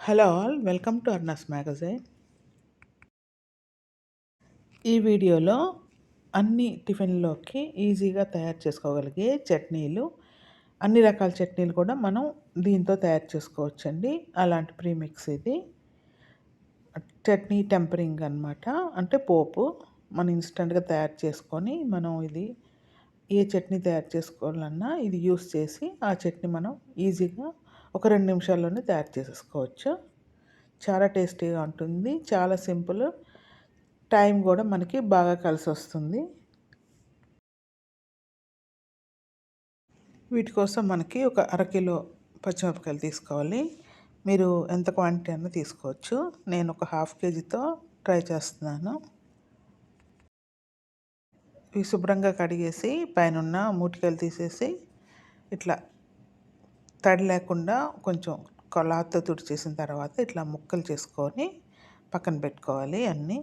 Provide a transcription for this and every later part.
Hello all welcome to అర్నస్ magazine. ఈ వీడియోలో అన్ని టిఫిన్లోకి ఈజీగా తయారు చేసుకోగలిగే చట్నీలు అన్ని రకాల చట్నీలు కూడా మనం దీంతో తయారు చేసుకోవచ్చండి. అలాంటి ప్రీమిక్స్ ఇది. చట్నీ టెంపరింగ్ అనమాట అంటే పోపు మనం ఇన్స్టెంట్గా తయారు చేసుకొని మనం ఇది ఏ చట్నీ తయారు చేసుకోవాలన్నా ఇది యూస్ చేసి ఆ చట్నీ మనం ఈజీగా ఒక రెండు నిమిషాల్లోనే తయారు చేసేసుకోవచ్చు. చాలా టేస్టీగా ఉంటుంది. చాలా సింపుల్. టైం కూడా మనకి బాగా కలిసి వస్తుంది. వీటి కోసం మనకి ఒక అరకిలో పచ్చిమిరపకాయలు తీసుకోవాలి. మీరు ఎంత క్వాంటిటీ అన్న తీసుకోవచ్చు. నేను ఒక హాఫ్ కేజీతో ట్రై చేస్తున్నాను. ఇవి శుభ్రంగా కడిగేసి పైన మూటికాయలు తీసేసి ఇట్లా తడి లేకుండా కొంచెం క్లాత్తో తుడిచేసిన తర్వాత ఇట్లా ముక్కలు చేసుకొని పక్కన పెట్టుకోవాలి అన్నీ.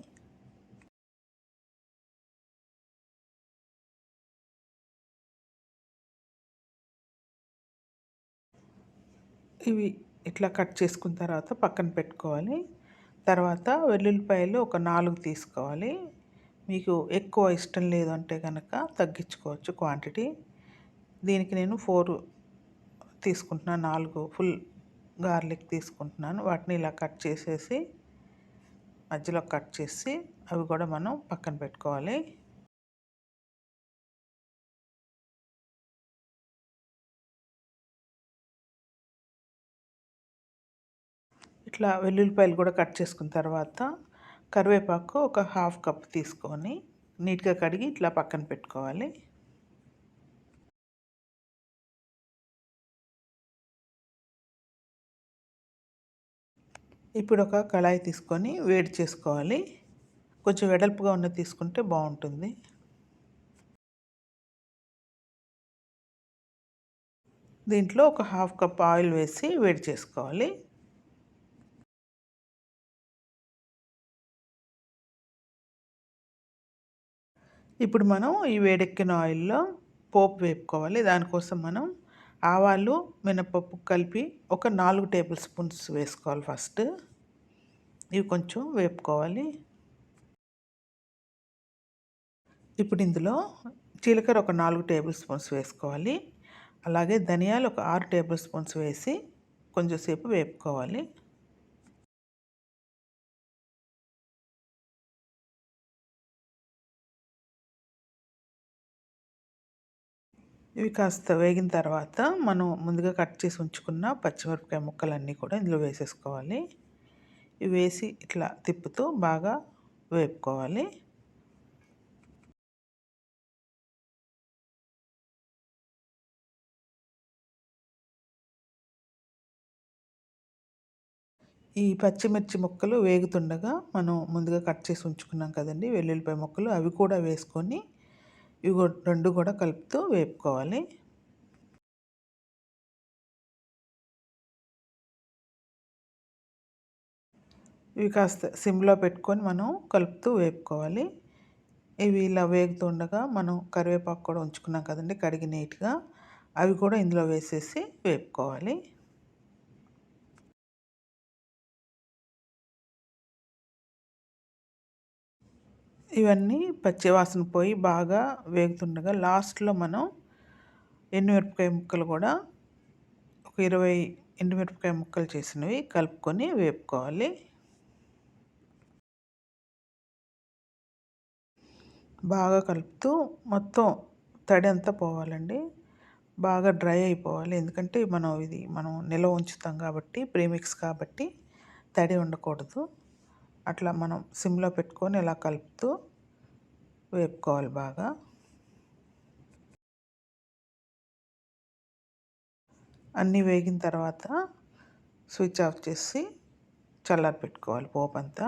ఇవి ఇట్లా కట్ చేసుకున్న తర్వాత పక్కన పెట్టుకోవాలి. తర్వాత వెల్లుల్లిపాయలు ఒక నాలుగు తీసుకోవాలి. మీకు ఎక్కువ ఇష్టం లేదు అంటే కనుక తగ్గించుకోవచ్చు క్వాంటిటీ. దీనికి నేను ఫోర్ తీసుకుంటున్నాను నాలుగు ఫుల్ గార్లిక్ తీసుకుంటున్నాను. వాటిని ఇలా కట్ చేసేసి మధ్యలో కట్ చేసి అవి కూడా మనం పక్కన పెట్టుకోవాలి. ఇట్లా వెల్లుల్లిపాయలు కూడా కట్ చేసుకున్న తర్వాత కరివేపాకు ఒక హాఫ్ కప్ తీసుకొని నీట్గా కడిగి ఇట్లా పక్కన పెట్టుకోవాలి. ఇప్పుడు ఒక కళాయి తీసుకొని వేడి చేసుకోవాలి. కొంచెం వెడల్పుగా ఉన్న తీసుకుంటే బాగుంటుంది. దీంట్లో ఒక హాఫ్ కప్ ఆయిల్ వేసి వేడి చేసుకోవాలి. ఇప్పుడు మనం ఈ వేడెక్కిన ఆయిల్లో పోపు వేపుకోవాలి. దానికోసం మనం ఆవాలు మినపప్పు కలిపి ఒక నాలుగు టేబుల్ స్పూన్స్ వేసుకోవాలి ఫస్ట్. ఇవి కొంచెం వేపుకోవాలి. ఇప్పుడు ఇందులో జీలకర్ర ఒక నాలుగు టేబుల్ స్పూన్స్ వేసుకోవాలి. అలాగే ధనియాలు ఒక ఆరు టేబుల్ స్పూన్స్ వేసి కొంచెంసేపు వేపుకోవాలి. ఇవి కాస్త వేగిన తర్వాత మనం ముందుగా కట్ చేసి ఉంచుకున్న పచ్చిమిరపకాయ ముక్కలన్నీ కూడా ఇందులో వేసేసుకోవాలి. ఇవి వేసి ఇట్లా తిప్పుతూ బాగా వేపుకోవాలి. ఈ పచ్చిమిర్చి ముక్కలు వేగుతుండగా మనం ముందుగా కట్ చేసి ఉంచుకున్నాం కదండి వెల్లుల్లిపాయ ముక్కలు అవి కూడా వేసుకొని ఇవి రెండు కూడా కలుపుతూ వేపుకోవాలి. ఇవి కాస్త సిమ్లో పెట్టుకొని మనం కలుపుతూ వేపుకోవాలి. ఇవి ఇలా వేగుతుండగా మనం కరివేపాకు కూడా ఉంచుకున్నాం కదండి కడిగి నీట్గా. అవి కూడా ఇందులో వేసేసి వేపుకోవాలి. ఇవన్నీ పచ్చివాసన పోయి బాగా వేగుతుండగా లాస్ట్లో మనం ఎండుమిరపకాయ ముక్కలు కూడా ఒక ఇరవై ఎండుమిరపకాయ ముక్కలు చేసినవి కలుపుకొని వేపుకోవాలి. బాగా కలుపుతూ మొత్తం తడి అంతా పోవాలండి. బాగా డ్రై అయిపోవాలి. ఎందుకంటే మనం ఇది మనం నిల్వ ఉంచుతాం కాబట్టి ప్రీమిక్స్ కాబట్టి తడి ఉండకూడదు. అట్లా మనం సిమ్లో పెట్టుకొని ఇలా కలుపుతూ వేపుకోవాలి బాగా. అన్నీ వేగిన తర్వాత స్విచ్ ఆఫ్ చేసి చల్లారి పెట్టుకోవాలి పోపు అంతా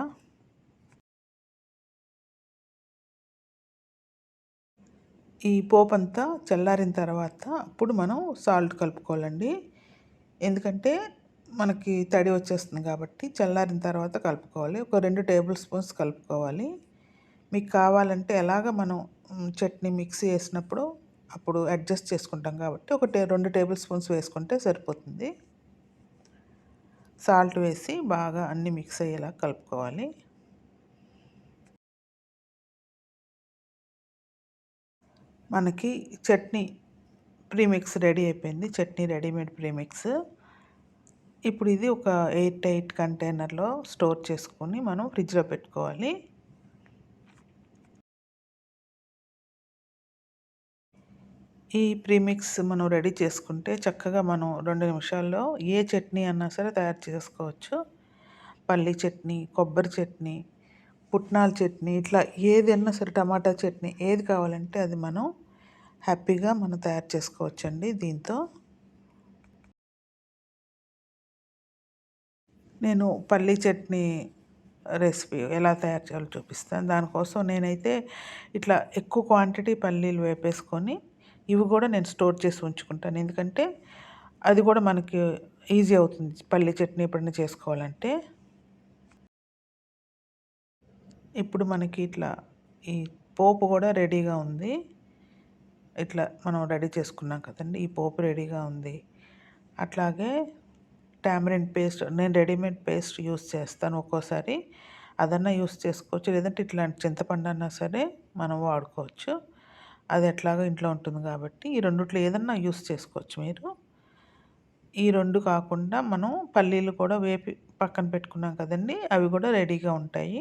ఈ పోపు అంతా చల్లారిన తర్వాత అప్పుడు మనం సాల్ట్ కలుపుకోవాలండి. ఎందుకంటే మనకి తడి వచ్చేస్తుంది కాబట్టి చల్లారిన తర్వాత కలుపుకోవాలి. ఒక రెండు టేబుల్ స్పూన్స్ కలుపుకోవాలి. మీకు కావాలంటే ఎలాగ మనం చట్నీ మిక్సీ వేసినప్పుడు అప్పుడు అడ్జస్ట్ చేసుకుంటాం కాబట్టి ఒక టే రెండు టేబుల్ స్పూన్స్ వేసుకుంటే సరిపోతుంది. సాల్ట్ వేసి బాగా అన్నీ మిక్స్ అయ్యేలా కలుపుకోవాలి. మనకి చట్నీ ప్రీమిక్స్ రెడీ అయిపోయింది. Chutney readymade premix. ఇప్పుడు ఇది ఒక ఎయిట్ టైట్ కంటైనర్లో స్టోర్ చేసుకొని మనం ఫ్రిడ్జ్లో పెట్టుకోవాలి. ఈ ప్రీమిక్స్ మనం రెడీ చేసుకుంటే చక్కగా మనం రెండు నిమిషాల్లో ఏ చట్నీ అన్నా సరే తయారు చేసుకోవచ్చు. పల్లి చట్నీ కొబ్బరి చట్నీ పుట్నాల చట్నీ ఇట్లా ఏది అన్నా సరే టమాటా చట్నీ ఏది కావాలంటే అది మనం హ్యాపీగా మనం తయారు చేసుకోవచ్చండి దీంతో. నేను పల్లీ చట్నీ రెసిపీ ఎలా తయారు చేయాలో చూపిస్తాను. దానికోసం నేనైతే ఇట్లా ఎక్కువ క్వాంటిటీ పల్లీలు వేపేసుకొని ఇవి కూడా నేను స్టోర్ చేసి ఉంచుకుంటాను. ఎందుకంటే అది కూడా మనకి ఈజీ అవుతుంది పల్లీ చట్నీ ఎప్పుడైనా చేసుకోవాలంటే. ఇప్పుడు మనకి ఇట్లా ఈ పోపు కూడా రెడీగా ఉంది. ఇట్లా మనం రెడీ చేసుకున్నాం కదండి ఈ పోపు రెడీగా ఉంది. అట్లాగే టామరిన్ పేస్ట్ నేను రెడీమేడ్ పేస్ట్ యూస్ చేస్తాను ఒక్కోసారి. అదన్నా యూస్ చేసుకోవచ్చు. లేదంటే ఇట్లాంటి చింతపండు అన్నా సరే మనం వాడుకోవచ్చు. అది ఎట్లాగో ఇంట్లో ఉంటుంది కాబట్టి ఈ రెండిట్లో ఏదన్నా యూస్ చేసుకోవచ్చు మీరు. ఈ రెండు కాకుండా మనం పల్లీలు కూడా వేపి పక్కన పెట్టుకున్నాం కదండి అవి కూడా రెడీగా ఉంటాయి.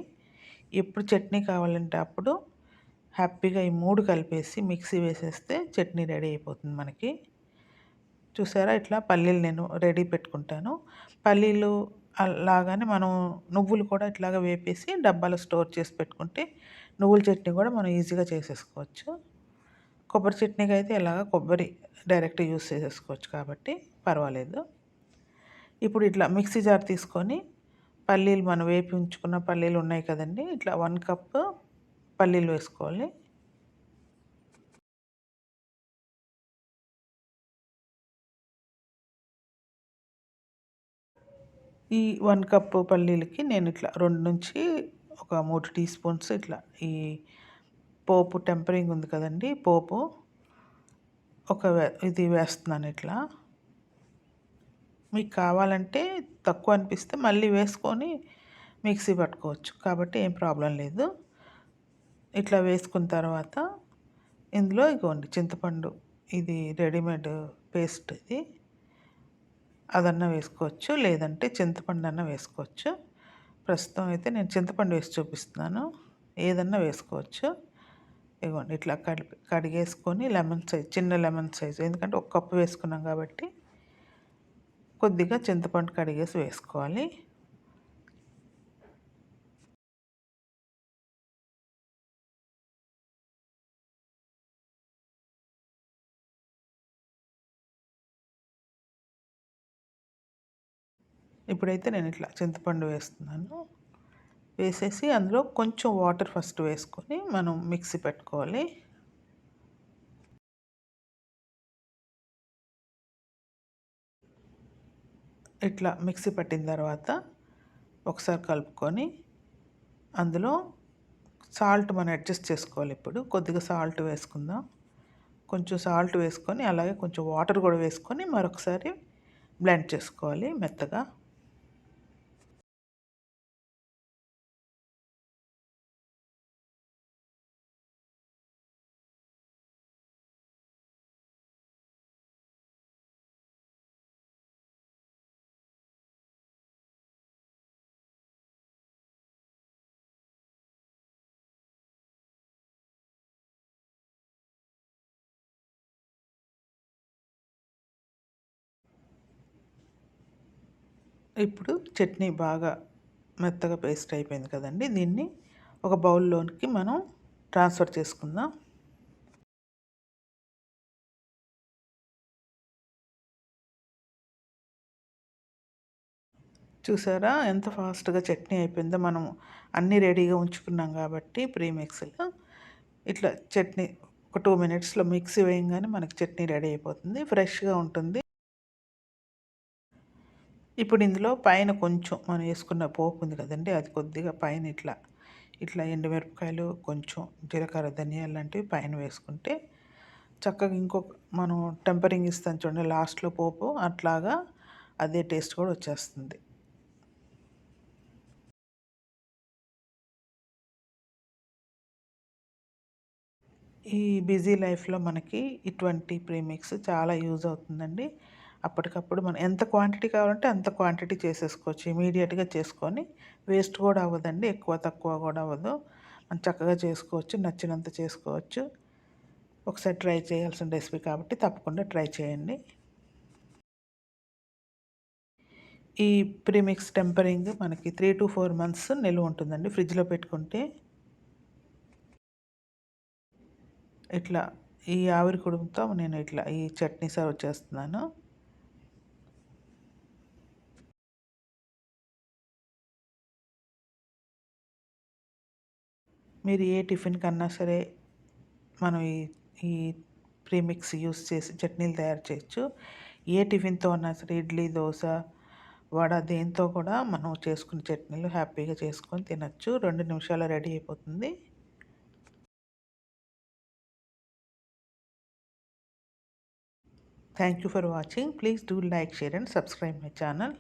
ఎప్పుడు చట్నీ కావాలంటే అప్పుడు హ్యాపీగా ఈ మూడు కలిపేసి మిక్సీ వేసేస్తే చట్నీ రెడీ అయిపోతుంది మనకి. చూసారా? ఇట్లా పల్లీలు నేను రెడీ పెట్టుకుంటాను. పల్లీలు అలాగానే మనం నువ్వులు కూడా ఇట్లాగా వేపేసి డబ్బాలో స్టోర్ చేసి పెట్టుకుంటే నువ్వుల చట్నీ కూడా మనం ఈజీగా చేసేసుకోవచ్చు. కొబ్బరి చట్నీకి అయితే ఇలాగ కొబ్బరి డైరెక్ట్ యూస్ చేసేసుకోవచ్చు కాబట్టి పర్వాలేదు. ఇప్పుడు ఇట్లా మిక్సీ జార్ తీసుకొని పల్లీలు మనం వేపి ఉంచుకున్న పల్లీలు ఉన్నాయి కదండి ఇట్లా వన్ కప్ పల్లీలు వేసుకోవాలి. ఈ వన్ కప్ పల్లీలకి నేను ఇట్లా రెండు నుంచి ఒక మూడు టీ స్పూన్స్ ఇట్లా ఈ పోపు టెంపరింగ్ ఉంది కదండి పోపు ఒక ఇది వేస్తున్నాను ఇట్లా. మీకు కావాలంటే తక్కువ అనిపిస్తే మళ్ళీ వేసుకొని మిక్సీ పట్టుకోవచ్చు కాబట్టి ఏం ప్రాబ్లం లేదు. ఇట్లా వేసుకున్న తర్వాత ఇందులో ఇగోండి చింతపండు ఇది రెడీమేడ్ పేస్ట్ ఇది. అదన్నా వేసుకోవచ్చు లేదంటే చింతపండు అన్న వేసుకోవచ్చు. ప్రస్తుతం అయితే నేను చింతపండు వేసి చూపిస్తున్నాను. ఏదన్నా వేసుకోవచ్చు. ఇగోండి ఇట్లా కడిపి కడిగేసుకొని లెమన్ సైజ్ చిన్న లెమన్ సైజ్ ఎందుకంటే ఒక కప్పు వేసుకున్నాం కాబట్టి కొద్దిగా చింతపండు కడిగేసి వేసుకోవాలి. ఇప్పుడైతే నేను ఇట్లా చింతపండు వేస్తున్నాను. వేసేసి అందులో కొంచెం వాటర్ ఫస్ట్ వేసుకొని మనం మిక్సీ పెట్టుకోవాలి. ఇట్లా మిక్సీ పట్టిన తర్వాత ఒకసారి కలుపుకొని అందులో సాల్ట్ మనం అడ్జస్ట్ చేసుకోవాలి ఇప్పుడు. కొద్దిగా సాల్ట్ వేసుకుందాం. కొంచెం సాల్ట్ వేసుకొని అలాగే కొంచెం వాటర్ కూడా వేసుకొని మరొకసారి బ్లెండ్ చేసుకోవాలి మెత్తగా. ఇప్పుడు చట్నీ బాగా మెత్తగా పేస్ట్ అయిపోయింది కదండి. దీన్ని ఒక బౌల్లోనికి మనం ట్రాన్స్ఫర్ చేసుకుందాం. చూసారా? ఎంత ఫాస్ట్గా చట్నీ అయిపోయిందో. మనం అన్నీ రెడీగా ఉంచుకున్నాం కాబట్టి ప్రీమిక్స్లో. ఇట్లా చట్నీ ఒక టూ మినిట్స్లో మిక్సీ వేయంగానే మనకి చట్నీ రెడీ అయిపోతుంది. ఫ్రెష్గా ఉంటుంది. ఇప్పుడు ఇందులో పైన కొంచెం మనం వేసుకున్న పోపు ఉంది కదండి అది కొద్దిగా పైన ఇట్లా ఇట్లా ఎండుమిరపకాయలు కొంచెం జీలకర్ర ధనియాలు లాంటివి పైన వేసుకుంటే చక్కగా ఇంకొక మనం టెంపరింగ్ ఇస్తాం చూడండి లాస్ట్లో పోపు అట్లాగా అదే టేస్ట్ కూడా వచ్చేస్తుంది. ఈ బిజీ లైఫ్లో మనకి ఇటువంటి ప్రీమిక్స్ చాలా యూజ్ అవుతుందండి. అప్పటికప్పుడు మనం ఎంత క్వాంటిటీ కావాలంటే అంత క్వాంటిటీ చేసేసుకోవచ్చు. ఇమీడియట్గా చేసుకొని వేస్ట్ కూడా అవ్వదండి ఎక్కువ తక్కువ కూడా అవ్వదు. మనం చక్కగా చేసుకోవచ్చు నచ్చినంత చేసుకోవచ్చు. ఒకసారి ట్రై చేయాల్సిన రెసిపీ కాబట్టి తప్పకుండా ట్రై చేయండి. ఈ ప్రీమిక్స్ టెంపరింగ్ మనకి త్రీ టు ఫోర్ మంత్స్ నిల్వ ఉంటుందండి ఫ్రిడ్జ్లో పెట్టుకుంటే. ఇట్లా ఈ ఆవిరి కుడుముతో నేను ఇట్లా ఈ చట్నీ సర్వ్ చేస్తున్నాను. మీరు ఏ టిఫిన్ కన్నా సరే మనం ఈ ఈ ప్రీమిక్స్ యూస్ చేసి చట్నీలు తయారు చేయొచ్చు ఏ టిఫిన్తో అన్నా సరే ఇడ్లీ దోశ వడ దేంతో కూడా మనం చేసుకున్న చట్నీలు హ్యాపీగా చేసుకొని తినచ్చు రెండు నిమిషాలు రెడీ అయిపోతుంది Thank you for watching. Please do like, share and subscribe my channel.